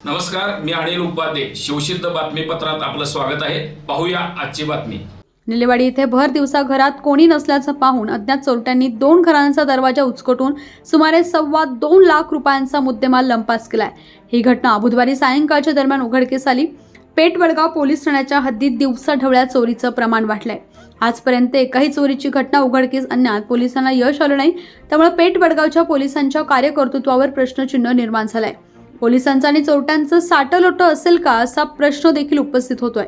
नमस्कार मी अनिल उपाध्ये. शिवसिद्ध बातमीपत्रात आपलं स्वागत आहे. पाहूया आजची बातमी. निलेवाडी येथे भर दिवसा घरात कोणी नसल्याचं पाहून अज्ञात चोरट्यांनी दोन घरांचा दरवाजा उचकटून सुमारे सव्वा दोन लाख रुपयांचा मुद्देमाल लंपास केलाय. ही घटना बुधवारी सायंकाळच्या दरम्यान उघडकीस आली. पेठ वडगाव पोलीस ठाण्याच्या हद्दीत दिवसा ढवळ्या चोरीचं प्रमाण वाढलंय. आजपर्यंत एकाही चोरीची घटना उघडकीस आणण्यात पोलिसांना यश आलं नाही त्यामुळे पेठ वडगावच्या पोलिसांच्या कार्यकर्तृत्वावर प्रश्नचिन्ह निर्माण झालंय. पोलिसांचं आणि चोरट्यांचं साटलोटं असेल का असा प्रश्न देखील उपस्थित होतोय.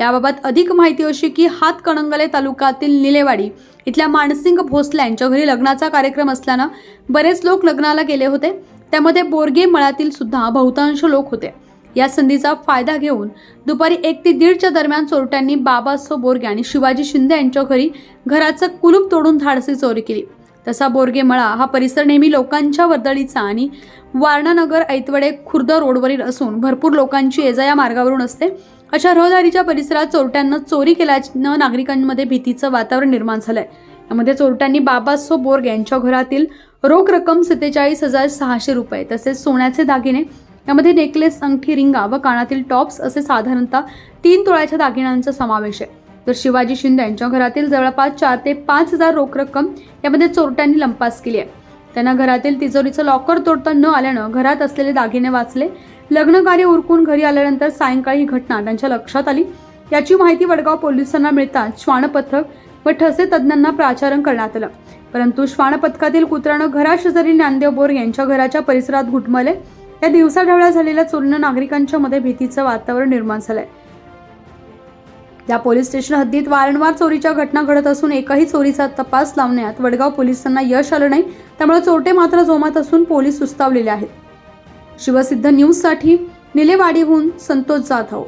याबाबत अधिक माहिती अशी की हातकणंगले तालुक्यातील निलेवाडी इथल्या मानसिंग भोसले यांच्या घरी लग्नाचा कार्यक्रम असल्यानं बरेच लोक लग्नाला गेले होते. त्यामध्ये बोरगे मळातील सुद्धा बहुतांश लोक होते. या संधीचा फायदा घेऊन दुपारी एक ते दीडच्या दरम्यान चोरट्यांनी बाबासो बोरगे आणि शिवाजी शिंदे यांच्या घरी घराचं कुलूप तोडून धाडसी चोरी केली. तसा बोरगे मळा हा परिसर नेहमी लोकांच्या वर्दळीचा आणि वारणानगर ऐतवडे खुर्द रोडवरील असून भरपूर लोकांची येजा या मार्गावरून असते. अशा रहदारीच्या परिसरात चोरट्यांना चोरी केल्यानं नागरिकांमध्ये भीतीचं वातावरण निर्माण झालंय. यामध्ये चोरट्यांनी बाबासो बोर्ग यांच्या घरातील रोख रक्कम सत्तेचाळीस हजार सहाशे रुपये तसेच सोन्याचे दागिने यामध्ये नेकलेस अंगठी रिंगा व कानातील टॉप्स असे साधारणतः तीन तोळ्याच्या दागिन्यांचा समावेश आहे. तर शिवाजी शिंदे यांच्या घरातील जवळपास चार ते पाच हजार रोख रक्कम यामध्ये चोरट्यांनी लंपास केली आहे. त्यांना घरातील तिजोरीचं लॉकर तोडता न आल्यानं घरात असलेले दागिने वाचले लग्नकार्य उरकून घरी आल्यानंतर सायंकाळी ही घटना त्यांच्या लक्षात आली. याची माहिती वडगाव पोलिसांना मिळताच श्वानपथक व ठसे तज्ज्ञांना प्राचारण करण्यात आलं. परंतु श्वानपथकातील कुत्र्यानं घराशेजारी ज्ञानदेव बोर यांच्या घराच्या परिसरात घुटमले या दिवसाढवळ्या झालेल्या चोरीनं नागरिकांच्या मध्ये भीतीचं वातावरण निर्माण झालंय. या पोलीस स्टेशन हद्दीत वारंवार चोरीच्या घटना घडत असून एकही चोरीचा तपास लावण्यात वडगाव पोलिसांना यश आलं नाही त्यामुळे चोरटे मात्र जोमात असून पोलीस सुस्तावलेले आहेत. शिवसिद्ध न्यूजसाठी निलेवाडीहून संतोष जाधव.